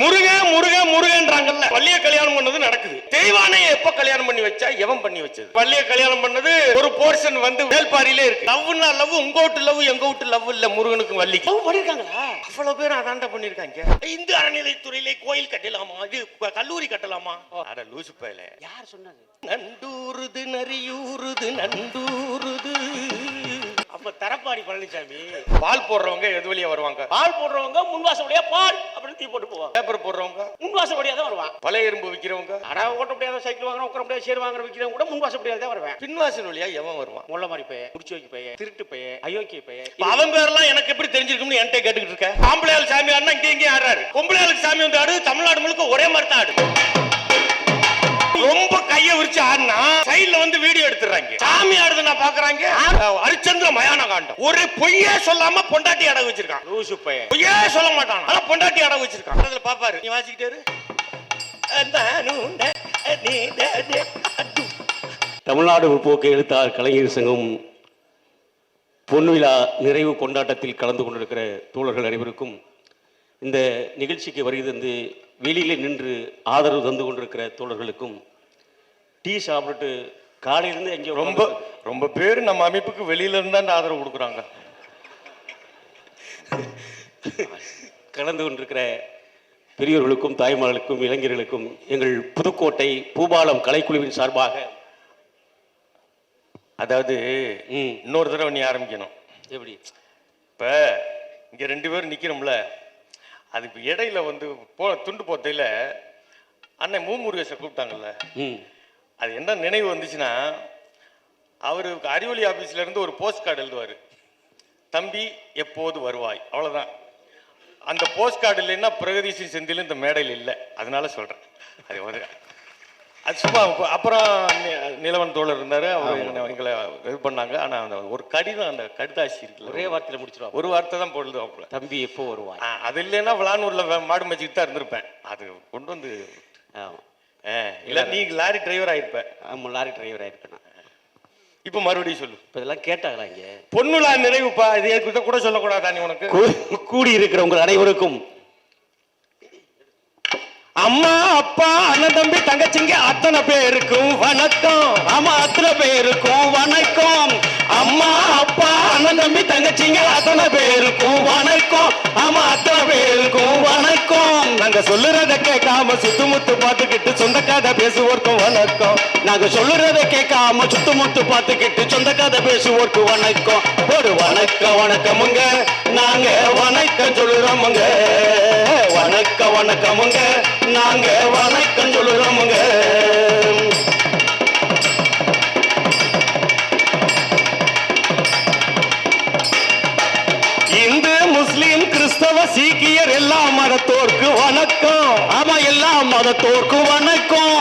முருகன் முருகன் முருகன்றாங்கல்ல. வள்ளிய கல்யாணம் பண்ணது நடக்குது. தெய்வானை எப்ப கல்யாணம் பண்ணி வச்சா எவன் பண்ணி வச்சது? வள்ளிய கல்யாணம் பண்ணது ஒரு போர்ஷன் வந்து வேல்பாரியிலே இருக்கு. லவ்னா லவ் உங்க வீட்டு லவ் எங்க வீட்டு லவ் இல்ல முருகனுக்கும் வள்ளிக்கு. லவ் பண்ணிருக்காங்களா? அவ்வளவு பேர் அதான்டா பண்ணிருக்காங்க. இந்து அறநிலைத்துறையிலே கோயில் கட்டலாமா? இது கல்லூரி கட்டலாமா? அட லூசு பயல. யார் சொன்னது? நண்டூருது நரியூருது நண்டூருது. அப்ப தரப்பாடி பழனிசாமி பால் போடுறவங்க எது வழியா வருவாங்க? பால் போடுறவங்க முன்வாசம் வழியா பால் அப்படின்னு தீ போட்டு போவாங்க. பேப்பர் போடுறவங்க? முன்வாசம் வழியா தான் வருவான் பழைய எறும்பு விக்கிறவங்க? அடா ஓட்ட முடியாத சைக்கிள் வாங்குற உட்கார முடியாத சேர் வாங்குற விற்கிறவங்க கூட முன்வாசம் வழியா தான் வருவேன். பின்வாசல் வழியா எவன் வருவான்? முள்ள மாதிரி பைய குடிச்சு வைக்க பைய திருட்டு பைய அயோக்கிய பைய அவன் பேர்லாம் எனக்கு எப்படி தெரிஞ்சிருக்கும்னு என்கிட்ட கேட்டுக்கிட்டு இருக்க? ஆம்பளையாள் சாமி ஆடுனா இங்க இங்கே ஆடுறாரு. பொம்பளையாளுக்கு சாமி வந்து ஆடு தமிழ்நாடு முழுக்க ஒரே மாதிரி தான் ஆடு. ரொம்ப கைய விரிச்சு ஆடினா சைடுல வந்து வீடியோ எடுத்துறாங்க சாமி ஆடுதுன்னா பாக்குறாங்க? ஹரிச்சந்திர மயான காண்டம் ஒரு பொய்யே சொல்லாம பொண்டாட்டி அடகு வச்சிருக்கான். லூசு பைய பொய்யே சொல்ல மாட்டான். ஆனா பொண்டாட்டி அடகு வச்சிருக்கான். அதுல பாப்பாரு. நீ வாசிக்கிட்டே இரு. நானும் ந- நீ ந- ந- அட்டு. தமிழ்நாடு முற்போக்கு எழுத்தாளர் கலைஞர் சங்கம் பொன்விழா நிறைவு கொண்டாட்டத்தில் கலந்து கொண்டிருக்கிற தோழர்கள் அனைவருக்கும் இந்த நிகழ்ச்சிக்கு வருகை தந்து வெளியிலே நின்று ஆதரவு தந்து கொண்டிருக்கிற தோழர்களுக்கும் டீ சாப்பிட்டுட்டு காலையிலிருந்து எங்கே ரொம்ப ரொம்ப பேர் நம்ம அமைப்புக்கு வெளியில இருந்தா இந்த ஆதரவு கொடுக்குறாங்க. கலந்து கொண்டிருக்கிற பெரியோர்களுக்கும் தாய்மார்களுக்கும் இளைஞர்களுக்கும் எங்கள் புதுக்கோட்டை பூபாலம் கலைக்குழுவின் சார்பாக அதாவது இன்னொரு தடவை நீ ஆரம்பிக்கணும். எப்படி? இப்ப இங்க ரெண்டு பேரும் நிக்கிறோம்ல அதுக்கு இடையில வந்து போ துண்டு போத்தையில அண்ணன் மூமுருகேச கூப்பிட்டாங்கல்ல. ம். அது என்ன நினைவு வந்துச்சுன்னா அவரு அறிவொளி ஆபீஸ்ல இருந்து ஒரு போஸ்ட் கார்டு எழுதுவாரு. தம்பி எப்போது வருவாய்? அவ்வளவுதான். அந்த போஸ்ட் கார்டு இல்லைன்னா பிரகதீஷி செந்தில் இந்த மேடையில் இல்லை. அதனால சொல்றேன். அது வந்து அது சும்மா அப்ப- அப்புறம் நிலவன் தோழர் இருந்தாரு. அவர் எங்களை இது பண்ணாங்க. ஆனா அந்த ஒரு கடிதம் அந்த கடிதாசி இருக்குல்ல. ஒரே வார்த்தையில் முடிச்சிருவாங்க ஒரு வார்த்தை தான் பொழுது தம்பி எப்போ வருவாய்? அது இல்லைன்னா விளானூர்ல மாடு மேய்ச்சிட்டு தான் இருந்திருப்பேன். அது கொண்டு வந்து இல்ல நீ லாரி டிரைவர் ஆயிருப்ப. ஆமாம் லாரி டிரைவராக இருக்கேன் இப்ப மறுபடியும் சொல்லு. இப்போ இதெல்லாம் கேட்டாங்களா இங்கே? பொன்னுலா நிறைவுப்பா இது இதை கூட சொல்லக்கூடாதா நீ உனக்கு? கூடி இருக்கிற உங்கள் அனைவருக்கும். அம்மா அப்பா அண்ணன் தம்பி தங்கச்சிங்க அத்தனை பேருக்கும் வணக்கம். ஆமா அத்தனை பேருக்கும் வணக்கம். அம்மா அப்பா அண்ணன் தம்பி தங்கச்சிங்க அத்தனை பேருக்கும் வணக்கம். ஆமா அத்தனை பேருக்கும் வணக்கம். நாங்க சொல்லுறத கேட்காம சுத்துமுத்து பார்த்துக்கிட்டு சொந்த கதை பேசுவோர்க்கும் வணக்கம். நாங்க சொல்லுறத கேட்காம சுத்துமுத்து பார்த்துக்கிட்டு சொந்த கதை பேசுவோர்க்கு வணக்கம். ஒரு வணக்கம் வணக்கமுங்க. நாங்க வணக்கம் சொல்லுறோமுங்க. வணக்கம் வணக்கமுங்க. நாங்க வணக்கம் சொல்லுறோமுங்க. மதத்தோர்க்கு வணக்கம். ஆமா எல்லா மதத்தோர்க்கு வணக்கம்.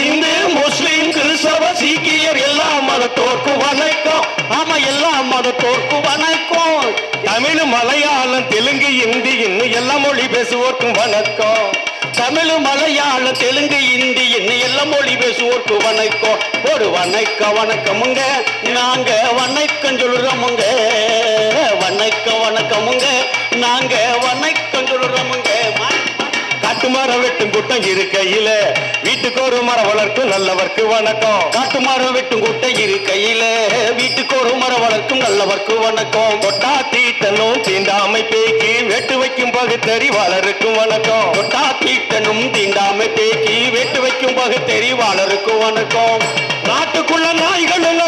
இந்து முஸ்லிம் கிறிஸ்தவ சீக்கியர் எல்லா மதத்தோர்க்கு வணக்கம். ஆமா எல்லா மதத்தோர்க்கு வணக்கம். தமிழ் மலையாளம் தெலுங்கு இந்தி இன்னும் எல்லா மொழி பேசுவோர்க்கும் வணக்கம். தமிழ் மலையாளம் தெலுங்கு இந்தி இன்னும் எல்லாம் மொழி பேசுவோர்க்கு வணக்கம். ஒரு வணக்கம் வணக்கமுங்க நாங்க வணக்கம் சொல்லுறோமுங்க வணக்கம் வணக்கமுங்க நாங்க வணக்கம் சொல்லுறோமுங்க காட்டு மரம் வெட்டும் கூட்டம் இருக்கையில. வீட்டுக்கு ஒரு மரம் வளர்க்கும் நல்லவர்க்கு வணக்கம். காட்டு மரம் வெட்டும் கூட்ட இருக்கையில. வீட்டுக்கு ஒரு மரம் வளர்க்கும் நல்லவர்க்கு வணக்கம். கொட்டா தீட்டனும் தீண்டாமை பேக்கி வெட்டு வைக்கும் பகுத்தறிவாளருக்கும் வணக்கம். கொட்டா தீட்டனும் தீண்டாமை பேக்கி வெட்டு வைக்கும் பகுத்தறிவாளருக்கு வணக்கம். நாட்டுக்குள்ள நாய்களும்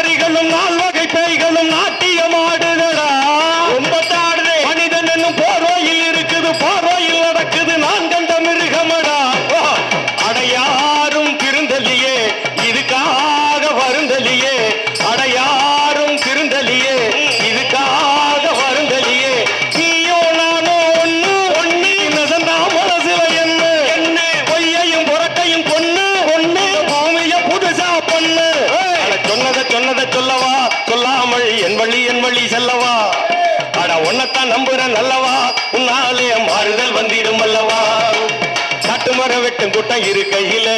நம்புறேன் அல்லவா? உன்னாலே மாறுதல் வந்திடும் அல்லவா? காட்டு மரம் வெட்டும் கூட்டம் இருக்கையில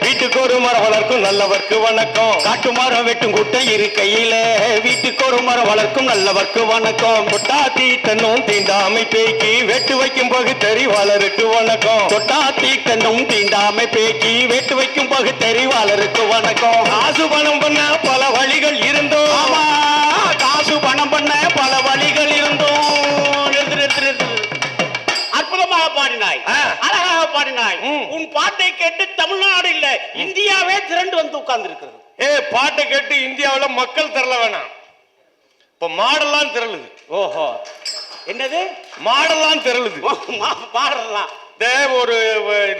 வீட்டுக்கு ஒரு மரம் வளர்க்கும் நல்லவர்க்கு வணக்கம். காட்டு மரம் வெட்டும் குட்டை இருக்கையில வீட்டுக்கு ஒரு மரம் வளர்க்கும் நல்லவர்க்கு வணக்கம். தொட்டா தீட்டனும் தீண்டாமை பேக்கி வெட்டு வைக்கும் பகுத்தறிவாளருக்கு வணக்கம். தொட்டா தீட்டனும் தீண்டாமை பேக்கி வெட்டு வைக்கும் பகுத்தறிவாளருக்கு வணக்கம். காசு பணம் பண்ண பல வழிகள் இருந்தோம் உன் பாட்டை கேட்டு தமிழ்நாடு இல்ல இந்தியாவே திரண்டு வந்து உட்கார்ந்து இருக்கிறது ஏ பாட்டை கேட்டு இந்தியாவுல மக்கள் திரள வேணாம். இப்ப மாடெல்லாம் திரளுது. ஓஹோ. என்னது? மாடெல்லாம் திரளுது. இந்த ஒரு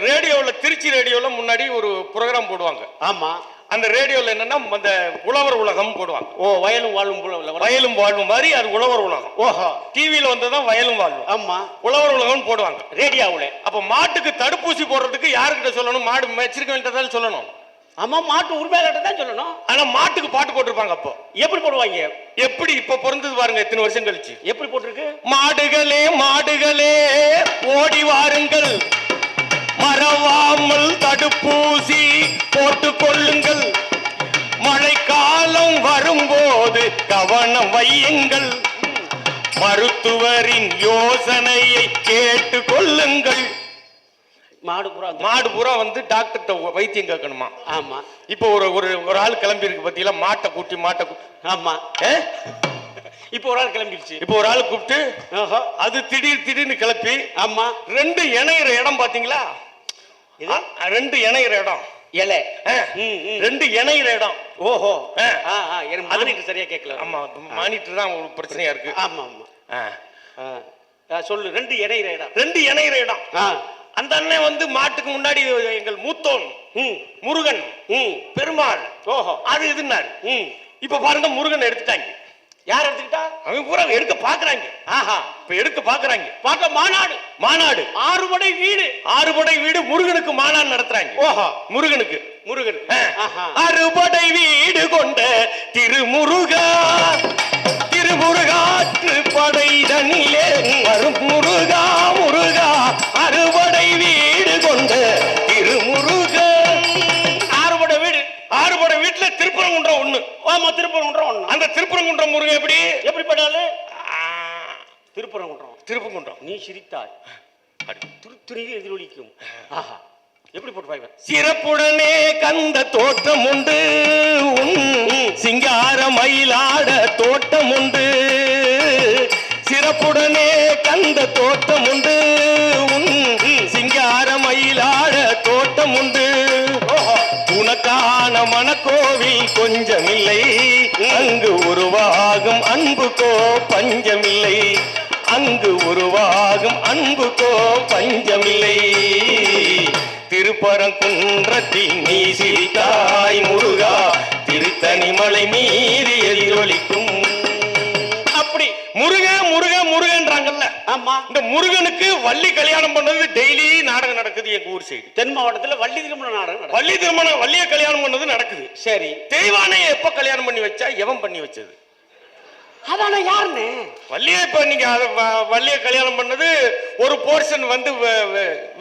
ரேடியோல திருச்சி ரேடியோல முன்னாடி ஒரு ப்ரோக்ராம் போடுவாங்க. ஆமா. அந்த ரேடியோல என்னன்னா அந்த உழவர் உலகம் போடுவாங்க. ஓ வயலும் வாழும் வயலும் வாழ்வும் மாதிரி அது உழவர் உலகம். ஓஹோ. டிவியில வந்ததுதான் வயலும் வாழ்வும் ஆமா. உழவர் உலகம் போடுவாங்க. ரேடியோவுல. அப்ப மாட்டுக்கு தடுப்பூசி போடுறதுக்கு யாருக்கிட்ட சொல்லணும்? மாடு மேய்ச்சிருக்கவன்கிட்ட சொல்லணும். ஆமா மாட்டு உரிமையாளர்கிட்ட தான் சொல்லணும். ஆனா மாட்டுக்கு பாட்டு போட்டிருப்பாங்க அப்போ. எப்படி போடுவாங்க? எப்படி இப்ப பிறந்தது பாருங்க எத்தனை வருஷம் கழிச்சு. எப்படி போட்டிருக்கு? மாடுகளே மாடுகளே ஓடி வாருங்கள். மறவாமல் தடுப்பூசி போட்டுக் கொள்ளுங்கள் மழைக்காலம் வரும்போது கவனம் வையுங்கள். மருத்துவரின் யோசனையை கேட்டு கொள்ளுங்கள் மாடு அந்த- மாடு பூரா வந்து டாக்டர்கிட்ட வைத்தியம் கேட்கணுமா? ஆமா. இப்போ ஒரு ஒரு ஒரு ஆள் கிளம்பி இருக்கு பத்தியில மாட்டை கூட்டி மாட்டை ஆமா? இப்போ ஒரு ஆள் கிளம்பிடுச்சு. இப்போ ஒரு ஆள் கூப்பிட்டு அது திடீர் திடீர்னு கிளப்பி ஆமா. ரெண்டு இணையிற இடம் பாத்தீங்களா? இது? ரெண்டு இணையிற இடம். இலை. ரெண்டு இணையிற இடம். ஓஹோ. ஆ. ஆ ஆ எனக்கு மானிட்டு சரியா கேட்கல ஆமா மானிட்டர் தான் ஒரு பிரச்சனையா இருக்கு. ஆமா ஆமா. சொல்லு ரெண்டு இடையிற இடம். ரெண்டு இணையிற இடம். அந்த அண்ணன் வந்து மாட்டுக்கு முன்னாடி எங்கள் மூத்தோன் ம். முருகன் ம். பெருமாள். ஓஹோ. அது இதுன்னாரு. ம். இப்ப பாருங்க முருகன் எடுத்துட்டாங்க. யார் எடுத்துக்கிட்டா? அவங்க பூரா எடுக்க பாக்குறாங்க. ஆஹா. இப்ப எடுக்க பாக்குறாங்க. பாட்ட மாநாடு. மாநாடு. ஆறுபடை வீடு. ஆறுபடை வீடு முருகனுக்கு மாநாடு நடத்துறாங்க. ஓஹோ. முருகனுக்கு முருகன் அறுபடை வீடு கொண்ட திருமுருகா திருமுருகாற்று படைதனிலே வரும் முருகா. திருப்பரங்குன்றம் ஒண்ணு. ஆமா திருப்பரங்குன்றம் ஒண்ணு. அந்த திருப்பரங்குன்றம் முருகன் எப்படி? எப்படி படாது ஆ, திருப்பரங்குன்றம். திருப்பரங்குன்றம். நீ சிரித்தாய். துருத்துறையில் எதிரொலிக்கும். ஆஹா. எப்படி போட்டு சிறப்புடனே கந்த தோற்றம் உண்டு. சிங்கார மயிலாட தோட்டம் உண்டு. சிறப்புடனே கந்த தோட்டம் உண்டு. சிங்கார மயிலாட தோட்டம் உண்டு. உனக்கான மனக்கோவில் கொஞ்சமில்லை. அங்கு உருவாகும் அன்புக்கோ பஞ்சமில்லை. அங்கு உருவாகும் அன்புக்கோ பஞ்சமில்லை. திருப்பரங்குன்றத்தில் நீ சிரித்தாய் முருகா. திருத்தணி மலை மீறி எதிரொலிக்கும் ஆமா. இந்த முருகனுக்கு வள்ளி கல்யாணம் பண்ணது டெய்லி நாடகம் நடக்குது எங்க ஊர் சைடு. தென் மாவட்டத்துல வள்ளி திருமண நாடகம். வள்ளி திருமணம் வள்ளிய கல்யாணம் பண்ணது நடக்குது. சரி. தெய்வானை எப்ப கல்யாணம் பண்ணி வச்சா எவன் பண்ணி வச்சது? அதான யாருன்னு? வள்ளிய இப்ப நீங்க வள்ளிய கல்யாணம் பண்ணது ஒரு போர்ஷன் வந்து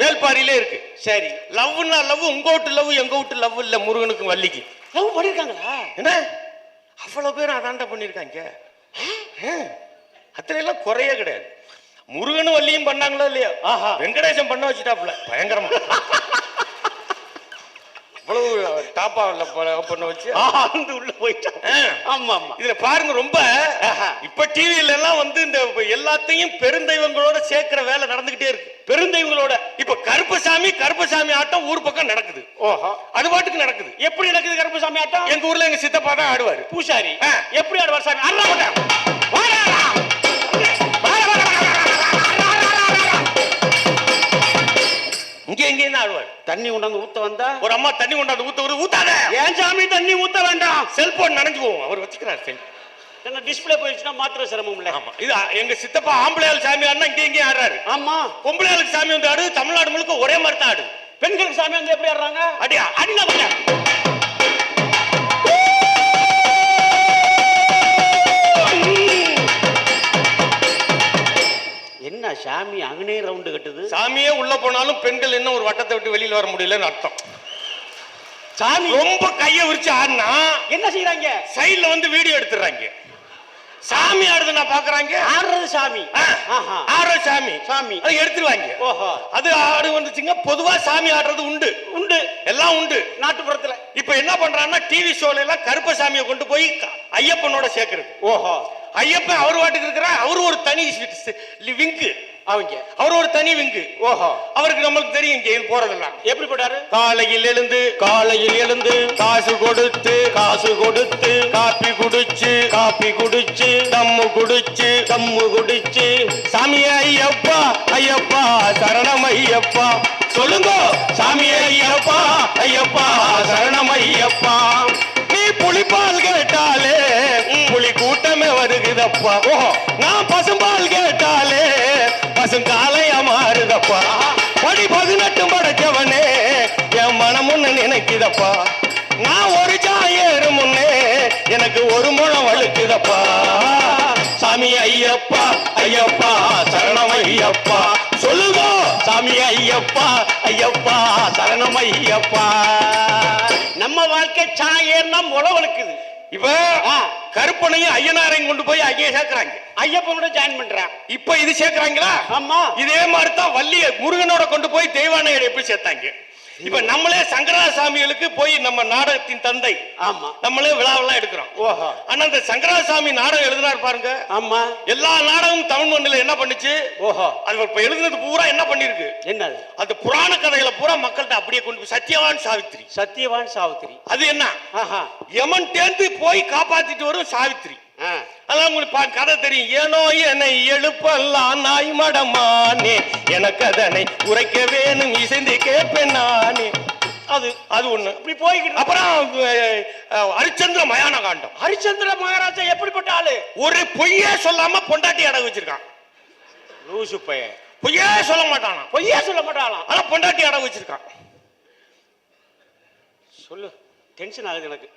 வேல்பாரியிலே இருக்கு. சரி. லவ்னா லவ் உங்க வீட்டு லவ் எங்க வீட்டு லவ் இல்ல முருகனுக்கும் வள்ளிக்கு லவ் பண்ணிருக்காங்களா? என்ன? அவ்வளவு பேர் அதாண்டா பண்ணிருக்காங்க. அத்தனை எல்லாம் குறைய கிடையாது. முருகனும் வள்ளியும் பண்ணாங்களோ இல்லையா? ஆஹா. வெங்கடேசன் பண்ண வச்சுட்டாப்ல பயங்கரமா. அவ்வளவு டாப்பா பண்ண வச்சு? ஆழ்ந்து உள்ள போயிட்டான். ஆமா ஆமா இதுல பாருங்க ரொம்ப. இப்ப டிவில எல்லாம் வந்து இந்த எல்லாத்தையும் பெருந்தெய்வங்களோட சேர்க்கிற வேலை நடந்துகிட்டே இருக்கு. பெருந்தெய்வங்களோட. இப்ப கருப்பசாமி கருப்பசாமி ஆட்டம் ஊர் பக்கம் நடக்குது. ஓஹோ. அது பாட்டுக்கு நடக்குது. எப்படி நடக்குது கருப்பசாமி ஆட்டம்? எங்க ஊர்ல எங்க சித்தப்பா தான் ஆடுவாரு. பூசாரி. எப்படி ஆடுவார் சாமி? அண்ணா இங்க எங்கேயும் தான் ஆடுவாரு தண்ணி கொண்டாந்து ஊத்த வந்தா? ஒரு அம்மா தண்ணி கொண்டாந்து ஊத்த ஒரு ஊத்தாத! ஏன் சாமி தண்ணி ஊத்த வேண்டாம்? செல்போன் நனைஞ்சு போவோம் அவர் வச்சுக்கிறார் செல் என்ன டிஸ்பிளே போயிடுச்சுன்னா மாத்திர சிரமம் இல்ல ஆமா. இது எங்க சித்தப்பா ஆம்பளையாள் சாமி ஆடுனா இங்க எங்கேயும் ஆடுறாரு. ஆமா. பொம்பளையாளுக்கு சாமி வந்து ஆடு தமிழ்நாடு முழுக்க ஒரே மாதிரி தான் ஆடு. பெண்களுக்கு சாமி வந்து எப்படி ஆடுறாங்க? அடியா அடினா என்ன சாமி அங்கனே ரவுண்டு கட்டுது? சாமியே உள்ள போனாலும் பெண்கள் என்ன ஒரு வட்டத்தை விட்டு வெளியில வர முடியலன்னு அர்த்தம். சாமி. ரொம்ப கைய விரிச்சு ஆடினா என்ன செய்யறாங்க சைடுல வந்து வீடியோ எடுத்துறாங்க சாமி ஆடுது நான் பாக்குறாங்க. ஆடுறது சாமி. ஆ, ஆஹா. ஆடுற சாமி. சாமி. அதை எடுத்துருவாங்க ஓஹோ. அது ஆடு வந்துச்சுங்க பொதுவா சாமி ஆடுறது உண்டு. உண்டு. எல்லாம் உண்டு. நாட்டுப்புறத்துல. இப்ப என்ன பண்றாங்கன்னா டிவி ஷோல எல்லாம் கருப்பசாமியை கொண்டு போய் ஐயப்பனோட சேர்க்கிறது. ஓஹோ. ஐயப்பன் அவர் வாட்டுக்கு இருக்கிற அவரு ஒரு தனி விங்கு அவங்க. அவர் ஒரு தனி விங்கு. ஓஹோ. அவருக்கு நம்மளுக்கு தெரியும் இது போறதெல்லாம். எப்படி போட்டாரு? காலையில் எழுந்து காலையில் எழுந்து காசு கொடுத்து காசு கொடுத்து காப்பி குடிச்சு காப்பி குடிச்சு தம்மு குடிச்சு தம்மு குடிச்சு. சாமி ஐயப்பா ஐயப்பா சரணம் ஐயப்பா. சொல்லுங்க. சாமி ஐயப்பா ஐயப்பா சரணம் ஐயப்பா. நீ புலிப்பால் கேட்டாலே புலி கூட்டமே வருகுதப்பா. ஓஹோ நான் பசும்பால் கேட்டாலே பசுங்காலையா மாறுதப்பா. படி பதினெட்டு படைச்சவனே என் மனம் ஒண்ணு நினைக்குதப்பா. நான் ஒரு ஜாயேறு முன்னே எனக்கு ஒரு முழம் வழுக்குதப்பா. சாமி ஐயப்பா ஐயப்பா சரணம் ஐயப்பா. சொல்லுங்க சாமி ஐயப்பா ஐயப்பா சரணம் ஐயப்பா. நம்ம வாழ்க்கை சாயேன்னா முளவழுக்குது. இப்ப. கருப்பனையும் ஐயனாரையும் கொண்டு போய் அங்கேயே சேர்க்கறாங்க. ஐயப்பனோட ஜாயின் பண்றான். இப்ப இது சேர்க்கறாங்களா? ஆமா. இதே மாதிரி தான் வள்ளிய முருகனோட கொண்டு போய் தெய்வானையரை எப்படி சேர்த்தாங்க? இப்ப நம்மளே சங்கராசாமிகளுக்கு போய் நம்ம நாடகத்தின் தந்தை. ஆமா. நம்மளே விழாவெல்லாம் எடுக்கிறோம். ஓஹோ. ஆனா இந்த சங்கராசாமி நாடகம் எழுதினார் பாருங்க. ஆமா. எல்லா நாடகமும் தமிழ் மண்ணில என்ன பண்ணுச்சு? ஓஹோ. அது இப்ப எழுதுனது பூரா என்ன பண்ணிருக்கு? என்னது? அந்த புராண கதைகளை பூரா மக்கள்கிட்ட அப்படியே கொண்டு போய் சத்யவான் சாவித்திரி. சத்தியவான் சாவித்திரி. அது என்ன? ஆஹா. யமன் தேர்ந்து போய் காப்பாத்திட்டு வரும் சாவித்திரி. அதான் உங்களுக்கு பா- கதை தெரியும். ஏனோ என்னை எழுப்பல்லாம் நாய் மடமானே. எனக்கு அதனை உரைக்க வேணும் இசைந்து கேட்பேன் நானே. அது அது ஒண்ணு. இப்படி போய்கிட்டு அப்புறம் ஹரிச்சந்திர மயான காண்டம் ஹரிச்சந்திர மகாராஜா எப்படிப்பட்ட ஆளு? ஒரு பொய்யே சொல்லாம பொண்டாட்டி அடகு வச்சிருக்கான். லூசு பையன். பொய்யே சொல்ல மாட்டானா? பொய்யா சொல்ல மாட்டாளாம் ஆனா பொண்டாட்டி அடகு வச்சிருக்கான். சொல்லு. டென்ஷன் ஆகுது எனக்கு.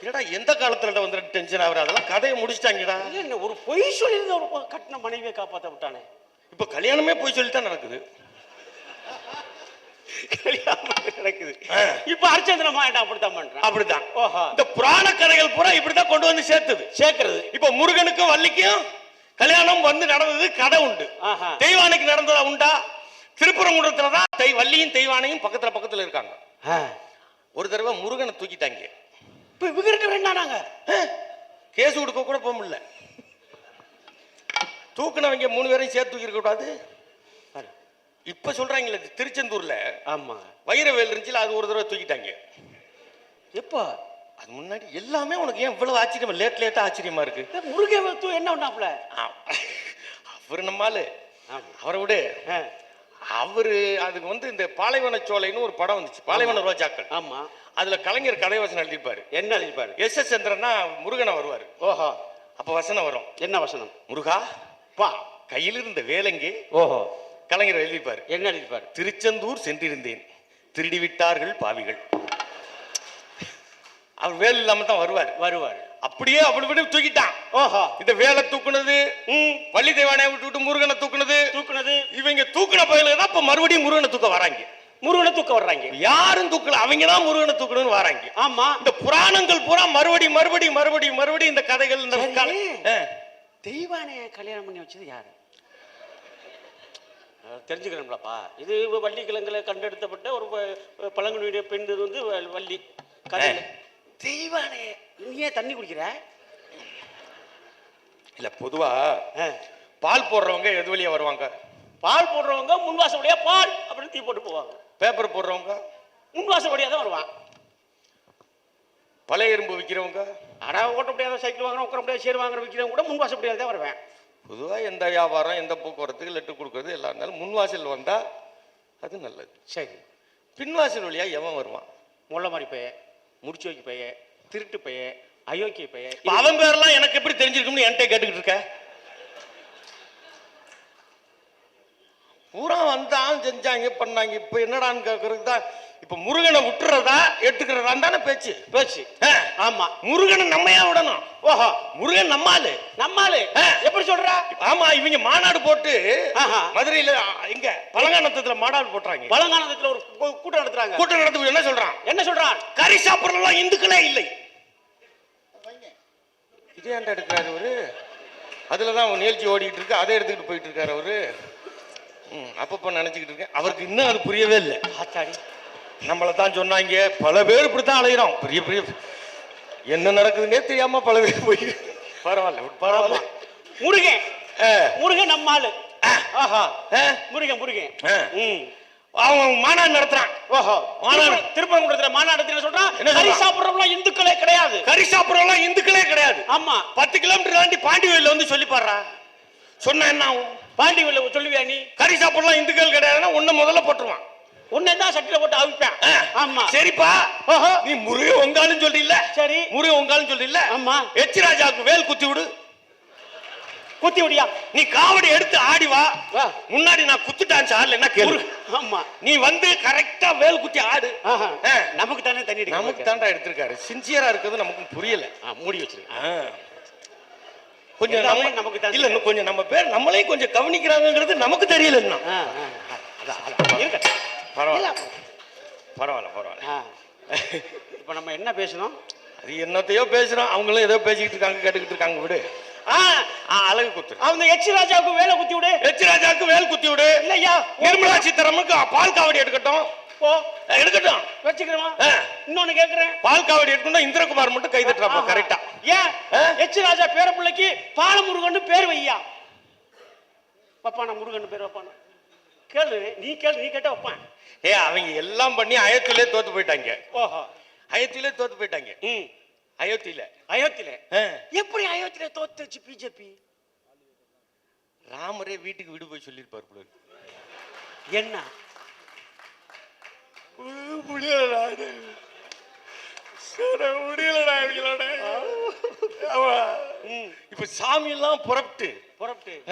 என்னடா எந்த காலத்துல வந்து டென்ஷன் ஆகுற அதெல்லாம் கதையை முடிச்சிட்டாங்கடா. ஒரு பொய் சொல்லியிருந்த ஒரு கட்டின மனைவியை காப்பாத்த விட்டானே. இப்ப கல்யாணமே போய் சொல்லிட்டு நடக்குது. கல்யாணம் நடக்குது. இப்ப ஹரிச்சந்திர மகாராஜா அப்படித்தான் பண்றான். அப்படிதான் ஓஹோ. இந்த புராண கதைகள் பூரா இப்படிதான் கொண்டு வந்து சேர்த்தது. சேர்க்கறது. இப்ப முருகனுக்கும் வள்ளிக்கும் கல்யாணம் வந்து நடந்தது கதை உண்டு. தெய்வானைக்கு நடந்ததா உண்டா? திருப்பரங்குன்றத்துல தான் தெய் வள்ளியும் தெய்வானையும் பக்கத்துல பக்கத்துல இருக்காங்க. ஒரு தடவை முருகனை தூக்கிட்டாங்க. இப்ப இவங்க ரெண்டு பேரும் என்னன்னாங்க கேஸ் கொடுக்க கூட போக முடியல. தூக்குனவங்க மூணு பேரையும் சேர்த்து தூக்கி இருக்க கூடாது. பாரு. இப்ப சொல்றாங்களே திருச்செந்தூர்ல ஆமா. வைரவேல் இருந்துச்சுல அது ஒரு தடவை தூக்கிட்டாங்க. எப்போ? அது முன்னாடி எல்லாமே உனக்கு ஏன் இவ்வளவு ஆச்சரியமா லேட் லேட்டா ஆச்சரியமா இருக்கு? முருகன் தூ என்ன பண்ணாப்ல அவர் நம்மாலு. அவரை விடு. அவரு அதுக்கு வந்து இந்த பாலைவன சோலைன்னு ஒரு படம் வந்துச்சு பாலைவன ரோஜாக்கள். ஆமா. அதுல கலைஞர் கதை வசனம் எழுதியிருப்பாரு. என்ன எழுதிப்பாரு எஸ் எஸ் சந்திரனா முருகனா வருவாரு. ஓஹோ. அப்ப வசனம் வரும். என்ன வசனம்? முருகா பா கையில் இருந்த வேலங்கே ஓஹோ. கலைஞர் எழுதியிருப்பாரு என்ன எழுதிப்பாரு? திருச்செந்தூர் சென்றிருந்தேன். திருடி விட்டார்கள் பாவிகள். அவர் வேல் இல்லாம தான் வருவார். வருவாரு. அப்படியே அப்படி இப்படி தூக்கிட்டான். ஓஹோ. இந்த வேலை தூக்குனது வள்ளி தெய்வானையை விட்டு விட்டு முருகனை தூக்குனது தூக்குனது. இவங்க தூக்குன பயிலுக்கு தான் இப்ப மறுபடியும் முருகனை தூக்க வராங்க. முருகனை தூக்க வர்றாங்க. யாரும் தூக்கல அவங்க தான் முருகனை தூக்கணும்னு வராங்க. ஆமா. இந்த புராணங்கள் பூரா மறுபடி மறுபடி மறுபடி மறுபடி இந்த கதைகள் இந்த. தெய்வானைய கல்யாணம் பண்ணி வச்சது யாரு? அஹ் தெரிஞ்சுக்கணும்லப்பா. இது வள்ளிக்கிழங்குல கண்டெடுத்தப்பட்ட ஒரு ப- பழங்குடியுடைய பெண் இது வந்து வள்ளி. கதையில. தெய்வானே நீ ஏன் தண்ணி குடிக்கிற? இல்ல பொதுவா அஹ், பால் போடுறவங்க எது வழியா வருவாங்க? பால் போடுறவங்க முன்வாசல் வழியா பால் அப்படின்னு தீ போட்டு போவாங்க. பேப்பர் போடுறவங்க? முன்வாசல் வழியா தான் வருவான். பழைய எறும்பு விற்கிறவங்க அடா ஓட்ட முடியாத சைக்கிள் வாங்குறோம் உட்கார முடியாத சேர் வாங்குற விற்கிறவங்க கூட முன்வாசல் வழியா தான் வருவேன். பொதுவா எந்த வியாபாரம் எந்த போக்குவரத்துக்கு லெட்டு கொடுக்கறது எல்லாம் இருந்தாலும் முன்வாசல் வந்தா அது நல்லது. சரி. பின்வாசல் வழியா எவன் வருவான்? முள்ள மாதிரி பைய முடிச்சு வைக்க பைய திருட்டு பைய அயோக்கிய பைய அவன் பேர்லாம் எனக்கு எப்படி தெரிஞ்சிருக்கும்னு என்கிட்ட கேட்டுக்கிட்டு இருக்க? பூரா வந்தான் செஞ்சாங்க பண்ணாங்க இப்ப என்னடான்னு கேக்குறதுக்கு தான் இப்ப முருகனை விட்டுறதா எடுத்துக்கிறதான்னு தானே பேச்சு பேச்சு. ஆமா. முருகனை நம்மையா விடணும்? ஓஹோ முருகன் நம்மாலு நம்மாலு. எப்படி சொல்ற? ஆமா இவங்க மாநாடு போட்டு ஆஹா. மதுரையில இங்க பழங்கானத்துல மாநாடு போட்டுறாங்க. பழங்கானத்துல ஒரு கூட்டம் நடத்துறாங்க. கூட்டம் நடத்து என்ன சொல்றான்? என்ன சொல்றான்? கறி சாப்பிடலாம் இந்துக்களே இல்லை. இது ஏன்டா எடுக்கிறாரு அவரு? அதுல தான் அவன் நிகழ்ச்சி ஓடிக்கிட்டு இருக்கு அதை எடுத்துக்கிட்டு போயிட்டு இருக்காரு அவரு. அப்பப்போ நினைச்சுக்கிட்டு இருக்கேன். அவருக்கு இன்னும் அது புரியவே இல்லை. ஆத்தாடி. நம்மளை தான் சொன்னாங்க. பல பேர் இப்படித்தான் அலைகிறோம் பெரிய பெரிய என்ன நடக்குதுன்னே தெரியாம பல பேர் போய் பரவாயில்ல பரவாயில்ல. முருகன் ஆ, முருகன் நம்மாளு ஆஹா. ஆ, முருகன் முருகன் அவன் மாநாடு நடத்துறான் ஓஹோ. மாநாடு. திருப்பரங்குன்றத்துல மாநாடு சொல்றான் என்ன கறி சொல்றான்? சாப்பிடுறவங்க இந்துக்களே கிடையாது. கறி சாப்பிடறவங்க இந்துக்களே கிடையாது. ஆமா. பத்து கிலோமீட்டர் தாண்டி பாண்டி வயல்ல வந்து சொல்லி பாடுறா. சொன்னா என்ன ஆகும்? பாண்டி உள்ள சொல்லுவியா நீ? கறி சாப்பிடலாம் இந்துக்கள் கிடையாதுன்னா உன்னை முதல்ல போட்டுருவான். உன்னை தான் சட்டில போட்டு அவிப்பேன். ஆமா. சரிப்பா. நீ முருக உங்காலும் சொல்றீல்ல? சரி. முருக உங்காலும் சொல்றீல்ல? ஆமா. எச் ராஜாவுக்கு வேல் குத்தி விடு. குத்தி விடியா? நீ காவடி எடுத்து ஆடி வா. முன்னாடி நான் சார் என்ன கேளு. ஆமா. நீ வந்து கரெக்டா வேல் குத்தி ஆடு. நமக்கு தானே தண்ணி நமக்கு தாண்டா எடுத்திருக்காரு. சின்சியரா இருக்கிறது நமக்கு புரியல. மூடி வச்சிருக்கேன். கொஞ்சம் நம்ம நமக்கு இல்ல இன்னும் கொஞ்சம் நம்ம பேர் நம்மளையும் கொஞ்சம் கவனிக்கிறாங்கிறது நமக்கு தெரியல இன்னும். இருக்கட்டும். பரவாயில்ல. பரவாயில்ல பரவாயில்ல. இப்ப நம்ம என்ன பேசணும்? அது என்னத்தையோ பேசுறோம். அவங்களும் ஏதோ பேசிக்கிட்டு இருக்காங்க கேட்டுக்கிட்டு இருக்காங்க விடு. அழகு குத்து. அந்த எச் ராஜாவுக்கு வேலை குத்தி விடு. எச் ராஜாவுக்கு வேல் குத்தி விடு. இல்லையா? நிர்மலா சீதாராமனுக்கு பால் காவடி எடுக்கட்டும். போ. எடுக்கட்டும். வச்சுக்கிறோமா. இன்னொன்னு கேக்குறேன். பால் காவடி எடுக்கணும் இந்திரகுமார் மட்டும் கை தட்டுறாப்பா. கரெக்டா ஏன்? எச் ராஜா பேர பிள்ளைக்கு பாலமுருகன் பேர் வையா? பப்பானா முருகன் பேர் வைப்பானா. கேளு நீ கேளு நீ கேட்ட வைப்பான். ஏ அவங்க எல்லாம் பண்ணி அயோத்தியிலே தோத்து போயிட்டாங்க. ஓஹோ. அயோத்தியிலே தோத்து போயிட்டாங்க. ம். அயோத்தியில. அயோத்தியில. எப்படி அயோத்தியில தோத்துச்சு பிஜேபி? ராமரே வீட்டுக்கு வீடு போய் சொல்லியிருப்பாரு போல இருக்கு. என்ன. சரி, முடியலடா. ம் இப்ப சாமி எல்லாம் புறப்பட்டு. புறப்பட்டு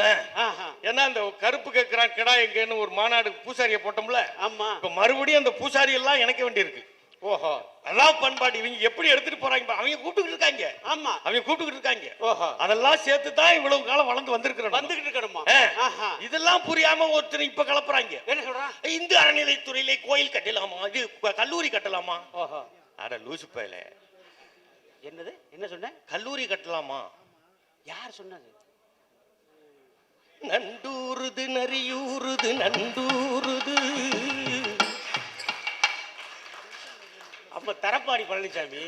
ஏன்னா அந்த கருப்பு கேட்கிறான் கிடா எங்கன்னு ஒரு மாநாடு பூசாரியை போட்டோம்ல? ஆமா. இப்ப மறுபடியும் அந்த பூசாரி எல்லாம் இணைக்க வேண்டியிருக்கு. ஓஹோ. அதான் பண்பாடு. இவங்க எப்படி எடுத்துட்டு போறாங்க. அவங்க கூப்பிட்டுக்கிட்டு இருக்காங்க. ஆமா. அவங்க கூப்பிட்டுக்கிட்டு இருக்காங்க. ஓஹோ. அதெல்லாம் சேர்த்து தான் இவ்வளவு காலம் வளர்ந்து வந்திருக்கிறோம் வந்துகிட்டு. ஆஹா. இதெல்லாம் புரியாம ஒருத்தர் இப்ப கலப்புறாங்க. என்ன சொல்றான்? இந்து அறநிலைத்துறையிலே கோயில் கட்டலாமா? இது கல்லூரி கட்டலாமா? ஓஹோ. அட லூசு பயல. என்னது? என்ன சொன்ன? கல்லூரி கட்டலாமா? யார் சொன்னது? நண்டூருது நரியூருது நண்டூருது. அப்ப தரப்பாடி பழனிசாமி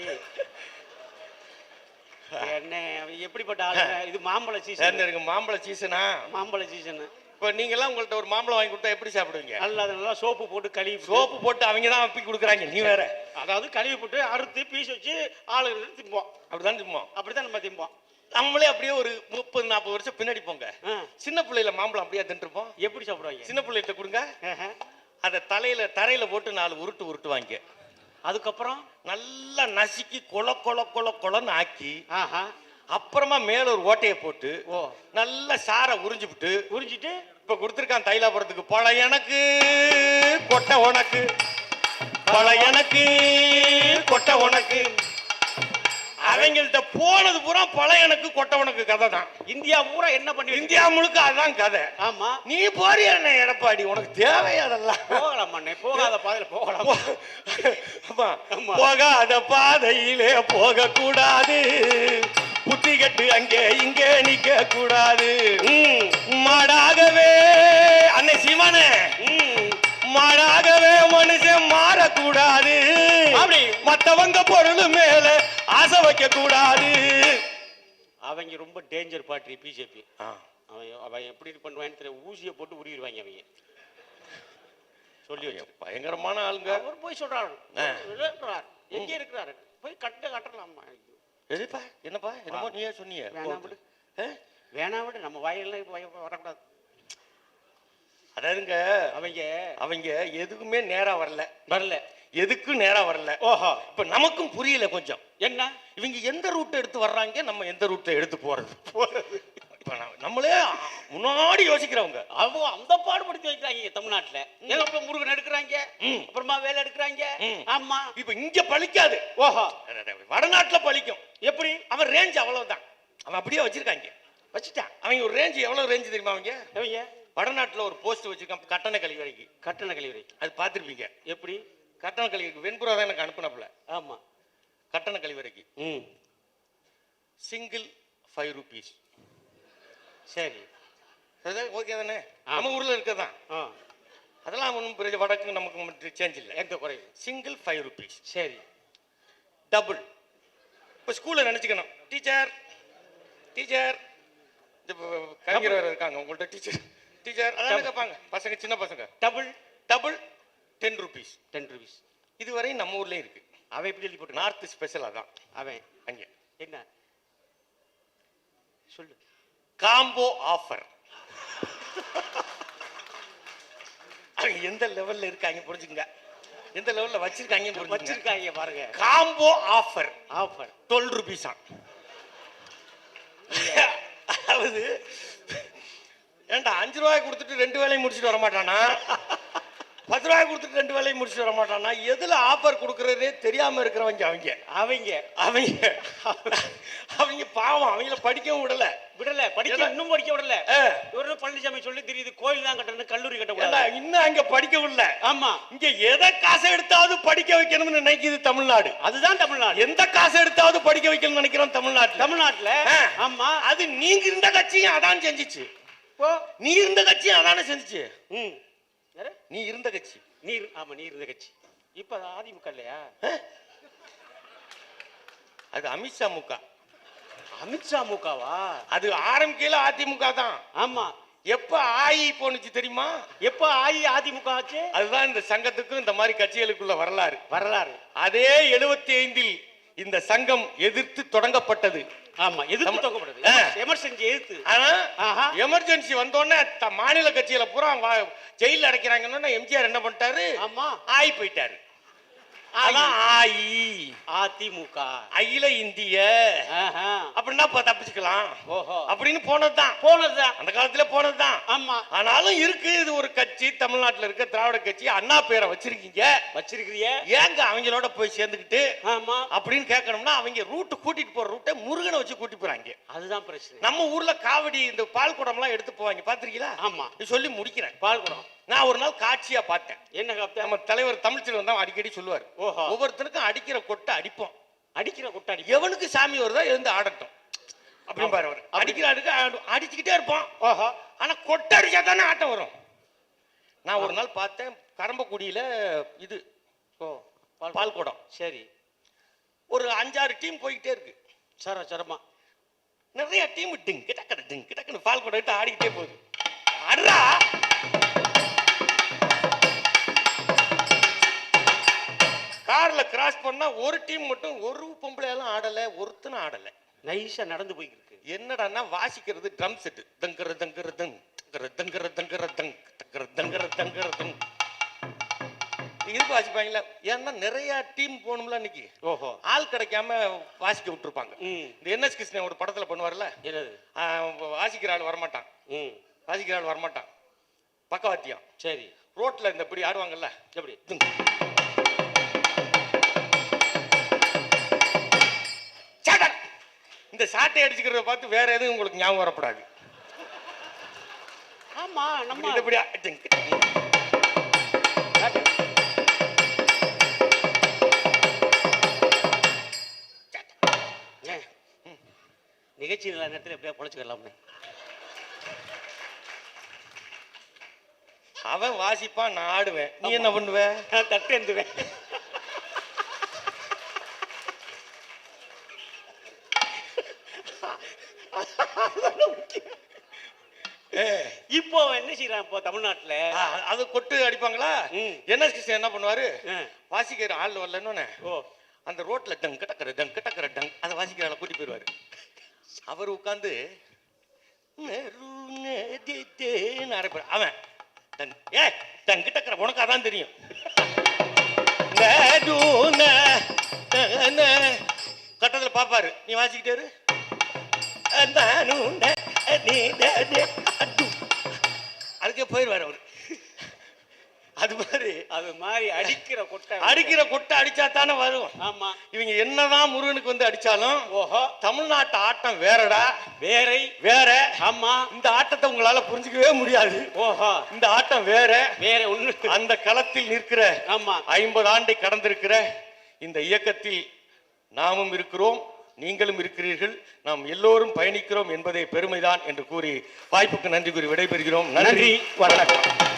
என்ன எப்படிப்பட்ட ஆளு? இது மாம்பழ சீசன் சேர்ந்து மாம்பழ சீசனா மாம்பழ சீசன் இப்ப நீங்க எல்லாம் உங்கள்ட்ட ஒரு மாம்பழம் வாங்கி கொடுத்தா எப்படி சாப்பிடுவீங்க? நல்லா சோப்பு போட்டு கழுவி சோப்பு போட்டு அவங்க தான் அப்பி கொடுக்குறாங்க. நீ வேற. அதாவது கழுவி போட்டு அறுத்து பீஸ் வச்சு ஆளுங்க திம்போம் அப்படிதான் சும்மா அப்படிதான் நம்ம திம்போம் நம்மளே அப்படியே ஒரு முப்பது நாற்பது வருஷம் பின்னாடி போங்க. சின்ன பிள்ளையில மாம்பழம் அப்படியே தின்றுப்போம் எப்படி சாப்பிடுவாங்க? சின்ன பிள்ளைகிட்ட கொடுங்க. அதை தலையில தரையில போட்டு நாலு உருட்டு உருட்டுவாங்க அதுக்கப்புறம்? நல்லா நசுக்கி கொல கொல கொல கொலன்னு ஆக்கி ஆஹா. அப்புறமா மேல ஒரு ஓட்டையை போட்டு நல்ல சாரை உறிஞ்சு விட்டு உறிஞ்சிட்டு? இப்ப கொடுத்துருக்கான் தைலாபுரத்துக்கு பழ எனக்கு கொட்டை உனக்கு. பழ எனக்கு கொட்டை உனக்கு. அவங்கள்ட்ட போனது பூரா பழ எனக்கு கொட்டை உனக்கு கதை தான் இந்தியா பூரா என்ன பண்ணி இந்தியா முழுக்க அதான் கதை. ஆமா. நீ போறியா என்ன எடப்பாடி? உனக்கு தேவையா அதெல்லாம்? போகலாம் போகாத பாதையில போகலாம். ஆமா. போகாத பாதையிலே போக கூடாது புத்தி கட்டு அங்கே இங்கே நிக்க கூடாது மாடாகவே அன்னை சீமானே. மாறக்கூடாது அப்படி. மத்தவங்க பொருள் மேல ஆசை வைக்க கூடாது அவங்க ரொம்ப டேஞ்சர் பார்ட்டி பிஜேபி. அவன் அவன் எப்படி பண்ணுவான்னு தெரியல. ஊசியை போட்டு உருவிடுவாங்க அவங்க. சொல்லி வச்சு பயங்கரமான ஆளுங்க. அவர் போய் சொல்றாரு. எங்க இருக்கிறாரு? போய் கட்ட கட்டலாமா? எதுப்பா? என்னப்பா? என்னமோ நீயே சொன்னீங்க. வேணாம் விடு. ஆ? வேணா விட. நம்ம வாயில வய- வரக்கூடாது. அதாவதுங்க அவங்க அவங்க எதுக்குமே நேரா வரல. வரல. எதுக்கும் நேரா வரல? ஓஹோ. இப்ப நமக்கும் புரியல கொஞ்சம். என்ன? இவங்க எந்த ரூட் எடுத்து வர்றாங்க நம்ம எந்த ரூட்டை எடுத்து இப்ப நான் நம்மளே முன்னாடி யோசிக்கிறவங்க. அவங்க அந்த பாடுபடுத்தி வைக்கிறாங்க தமிழ்நாட்டுல. ஏங்க இப்ப முருகன் எடுக்கிறாங்க. அப்புறமா வேலை எடுக்கிறாங்க. ஆமா. இப்ப இங்க பழிக்காது. ஓஹோ. வடநாட்டுல பழிக்கும். எப்படி? அவன் ரேஞ்ச் அவ்வளவுதான். அவன் அப்படியே வச்சிருக்காங்க. வச்சுட்டான். அவங்க ஒரு ரேஞ்ச் எவ்வளவு ரேஞ்ச் தெரியுமா அவங்க அவங்க வடநாட்டுல ஒரு போஸ்ட் வச்சிருக்கான் கட்டண கழிவறைக்கு. கட்டண கழிவறை அது பார்த்திருப்பீங்க. எப்படி? கட்டண கழிவறைக்கு. வெண்புறா தான் எனக்கு அனுப்புனப்புல. ஆமா. கட்டண கழிவறைக்கு. ம். சிங்கிள் ஃபைவ் ருபீஸ் சரி. ஓகே தானே. நம்ம ஊர்ல இருக்கதான். ஆ. அதெல்லாம் ஒன்றும் பெரிய வடக்கு நமக்கு சேஞ்ச் இல்லை. எந்த குறைவு சிங்கிள் ஃபைவ் ருபீஸ் சரி. டபுள் இப்போ ஸ்கூலில் நினச்சிக்கணும். டீச்சர் டீச்சர் இந்த கவிஞர் இருக்காங்க. உங்கள்கிட்ட டீச்சர் டீச்சர் அதான் கேட்பாங்க பசங்க சின்ன பசங்க. Double double ten rupees ten rupees இதுவரை நம்ம ஊர்லேயும் இருக்கு. அவன் எப்படி எழுதி போட்டு நார்த் ஸ்பெஷல் அதான். அவன். அங்கே. என்ன? சொல்லு. காம்போ ஆஃபர் அவங்க எந்த லெவல்ல இருக்காங்க புரிஞ்சுங்க எந்த லெவல்ல வச்சிருக்காங்க வச்சிருக்க வச்சிருக்காங்க பாருங்க. காம்போ ஆஃபர் ஆஃபர் டுவெல் ருபீஸா அதாவது ஏன்டா அஞ்சு ரூபாய் கொடுத்துட்டு ரெண்டு வேலையும் முடிச்சுட்டு வர மாட்டானா பத்து ரூபாய் கொடுத்துட்டு ரெண்டு வேலையும் முடிச்சுட்டு வர மாட்டானா எதுல ஆஃபர் கொடுக்கறதே தெரியாம இருக்கிறவங்க அவங்க. அவங்க அவங்க. அவங்க பாவம் அவங்கள படிக்கவும் விடல. விடல படிக்க இன்னும் படிக்க விடல. இவரு பழனிசாமி சொல்லி தெரியுது கோயில் தான் கட்டணும் கல்லூரி கட்டக்கூடாது இன்னும் அங்க படிக்க விடல. ஆமா. இங்க எதை காசை எடுத்தாவது படிக்க வைக்கணும்னு நினைக்குது தமிழ்நாடு. அதுதான் தமிழ்நாடு. எந்த காசை எடுத்தாவது படிக்க வைக்கணும்னு நினைக்கிறோம் தமிழ்நாட்டுல. தமிழ்நாட்டுல. ஆமா. அது நீங்க இருந்த கட்சியும் அதான் செஞ்சுச்சு. ஓ நீ இருந்த கட்சியும் அதானே செஞ்சுச்சு. ம். நீ இருந்த கட்சி. நீர் ஆமா நீர் இருந்த கட்சி. இப்ப அது அதிமுக இல்லையா? அது அமித்ஷா முக அமித்ஷா முகவா அது ஆரம்பிக்கையில அதிமுக தான். ஆமா. எப்ப ஆயி போனுச்சு தெரியுமா? எப்ப ஆயி அதிமுக ஆச்சு? அதுதான் இந்த சங்கத்துக்கும் இந்த மாதிரி கட்சிகளுக்குள்ள வரலாறு. வரலாறு. அதே எழுபத்தி ஐந்தில் இந்த சங்கம் எதிர்த்து தொடங்கப்பட்டது. ஆமா எதிர்த்து தொங்கப்படுது. எமர்ஜென்சி எதிர்த்து. ஆனா. எமர்ஜென்சி வந்தோடனே மாநில கட்சியில பூரா ஜெயில்ல அடைக்கிறாங்கன்னு எம்ஜிஆர் என்ன பண்ணிட்டாரு? ஆமா. ஆயி போயிட்டாரு. அதான் ஆயி. அதிமுக அகில இந்திய. அப்படின்னா தப்பிச்சுக்கலாம். ஓஹோ. அப்படின்னு போனதுதான். போனதுதான். அந்த காலத்துல போனதுதான். ஆமா. ஆனாலும் இருக்கு இது ஒரு கட்சி தமிழ்நாட்டுல இருக்க திராவிட கட்சி அண்ணா பேரை வச்சிருக்கீங்க. வச்சிருக்கிறிய? ஏங்க அவங்களோட போய் சேர்ந்துக்கிட்டு? ஆமா. அப்படின்னு கேட்கணும்னா அவங்க ரூட்டு கூட்டிட்டு போற ரூட்டை முருகனை வச்சு கூட்டி போறாங்க. அதுதான் பிரச்சனை. நம்ம ஊர்ல காவடி இந்த பால் குடம்லாம் எடுத்து போவாங்க. பாத்திருக்கீங்களா? ஆமா. சொல்லி முடிக்கிறேன். பால் குடம். நான் ஒரு நாள் காட்சியா பார்த்தேன். என்ன நம்ம தலைவர் தமிழ்ச்செல்வன் தான் அடிக்கடி சொல்லுவார். ஒவ்வொருத்தருக்கும் அடிக்கிற கொட்டை அடிப்போம். அடிக்கிற கொட்டாடி எவனுக்கு சாமி வருதோ எழுந்து ஆடட்டும். அப்படின்னு பாரு அவர். அடிக்கிற அடுக்கு ஆடு- அடிச்சுக்கிட்டே இருப்பான். ஓஹோ ஆனா கொட்டை அடிச்சா தானே ஆட்டம் வரும். நான் ஒரு நாள் பார்த்தேன் கரம்பக்குடியில இது ஓ பால் குடம். சரி. ஒரு அஞ்சாறு டீம் போய்கிட்டே இருக்கு. சர சரமா. நிறைய டீம் டிங்கு டக்கு டிங்கு டக்குன்னு பால் குடம் ஆடிக்கிட்டே போகுது. அட்ரா கார்ல கிராஸ் பண்ணா ஒரு டீம் மட்டும் ஒரு பொம்பளையாலும் ஆடல ஒருத்தனும் ஆடல. நைஸா நடந்து போயிருக்கு. என்னடான்னா வாசிக்கிறது ட்ரம் செட் தங்கர தங்கர தங் தங்கர தங்கர தங்கர தங் தங்கர தங்கர தங்கர தங். இதுக்கு வாசிப்பாங்களா? ஏன்னா நிறைய டீம் போகணும்ல இன்னைக்கு. ஓஹோ. ஆள் கிடைக்காம வாசிக்க விட்டுருப்பாங்க. இந்த என்எஸ் கிருஷ்ணன் ஒரு படத்துல பண்ணுவார்ல? வாசிக்கிற ஆள் வரமாட்டான். ம். வாசிக்கிற ஆள் வரமாட்டான். பக்கவாத்தியம். சரி. ரோட்ல இந்த இப்படி ஆடுவாங்கல்ல? எப்படி? இந்த சாட்டை அடிச்சுக்கிறத பார்த்து வேற எதுவும் உங்களுக்கு ஞாபகம் வரக்கூடாது ஆமா நம்ம இப்படி இப்படி ஆ- டிங். ஏன்? நிகழ்ச்சி நல்ல நேரத்தில் எப்படியா பொழைச்சிக்கலாம்னு. அவன் வாசிப்பான் நான் ஆடுவேன். நீ என்ன பண்ணுவ? நான் தட்டு எழுந்துவேன் என்ன செய்யறான் இப்போ தமிழ்நாட்டுல அது கொட்டு அடிப்பாங்களா. என்எஸ் கிருஷ்ணன் என்ன பண்ணுவாரு. வாசிக்கிற ஆள் வரலன்னு ஓ அந்த ரோட்ல டங் டக்கர டங் டக்கர டங் அதை வாசிக்கிற ஆளை கூட்டி போயிடுவாரு அவர் உட்காந்து அவன் ஏ டங்கு டக்கர உனக்கு அதான் தெரியும். கட்டத்துல பாப்பாரு நீ வாசிக்கிட்டாரு நானும் நீ. அதுக்கே போயிடுவார் அவர். அது மாதிரி அது மாதிரி அடிக்கிற கொட்டை அடிக்கிற கொட்டை அடிச்சா தானே வரும். ஆமா. இவங்க என்னதான் முருகனுக்கு வந்து அடிச்சாலும் ஓஹோ. தமிழ்நாட்டு ஆட்டம் வேறடா. வேரை வேற. ஆமா. இந்த ஆட்டத்தை உங்களால புரிஞ்சுக்கவே முடியாது. ஓஹோ. இந்த ஆட்டம் வேற. வேற ஒண்ணு. அந்த களத்தில் நிற்கிற ஆமா. ஐம்பது ஆண்டை கடந்திருக்கிற இந்த இயக்கத்தில் நாமும் இருக்கிறோம். நீங்களும் இருக்கிறீர்கள். நாம் எல்லோரும் பயணிக்கிறோம் என்பதே பெருமைதான் என்று கூறி வாய்ப்புக்கு நன்றி கூறி விடைபெறுகிறோம். நன்றி. வணக்கம்.